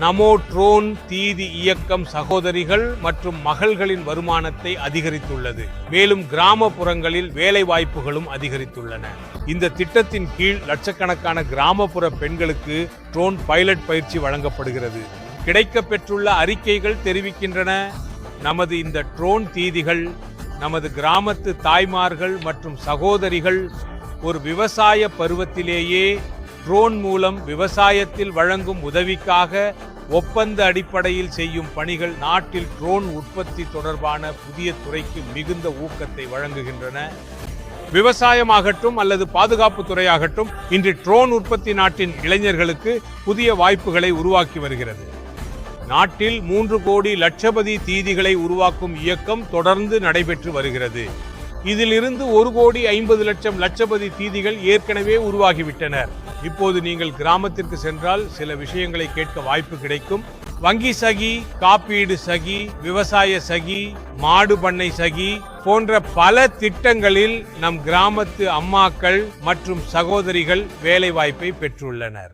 நமோ drone தீதி இயக்கம் சகோதரிகள் மற்றும் மகள்களின் வருமானத்தை அதிகரித்துள்ளது. மேலும் கிராமப்புறங்களில் வேலை வாய்ப்புகளும் அதிகரித்துள்ளன. இந்த திட்டத்தின் கீழ் லட்சக்கணக்கான கிராமப்புற பெண்களுக்கு ட்ரோன் பைலட் பயிற்சி வழங்கப்படுகிறது. கிடைக்கப்பெற்றுள்ள அறிக்கைகள் தெரிவிக்கின்றன. நமது இந்த ட்ரோன் தீதிகள் நமது கிராமத்து தாய்மார்கள் மற்றும் சகோதரிகள் ஒரு விவசாய பருவத்திலேயே ட்ரோன் மூலம் விவசாயத்தில் வழங்கும் உதவிக்காக ஒப்பந்த அடிப்படையில் செய்யும் பணிகள் நாட்டில் ட்ரோன் உற்பத்தி தொடர்பான புதிய துறைக்கு மிகுந்த ஊக்கத்தை வழங்குகின்றன. விவசாயமாகட்டும் அல்லது பாதுகாப்பு துறையாகட்டும் இன்று ட்ரோன் உற்பத்தி நாட்டின் இளைஞர்களுக்கு புதிய வாய்ப்புகளை உருவாக்கி வருகிறது. நாட்டில் மூன்று கோடி லட்சபதி தீதிகளை உருவாக்கும் இயக்கம் தொடர்ந்து நடைபெற்று வருகிறது. இதிலிருந்து ஒரு கோடி ஐம்பது லட்சம் லட்சபதி தீதிகள் ஏற்கனவே உருவாகிவிட்டனர் இப்போது நீங்கள் கிராமத்திற்கு சென்றால் சில விஷயங்களை கேட்க வாய்ப்பு கிடைக்கும். வங்கி சகி காப்பீடு சகி விவசாய சகி மாடு பண்ணை சகி போன்ற பல திட்டங்களில் நம் கிராமத்து அம்மாக்கள் மற்றும் சகோதரிகள் வேலைவாய்ப்பை பெற்றுள்ளனர்.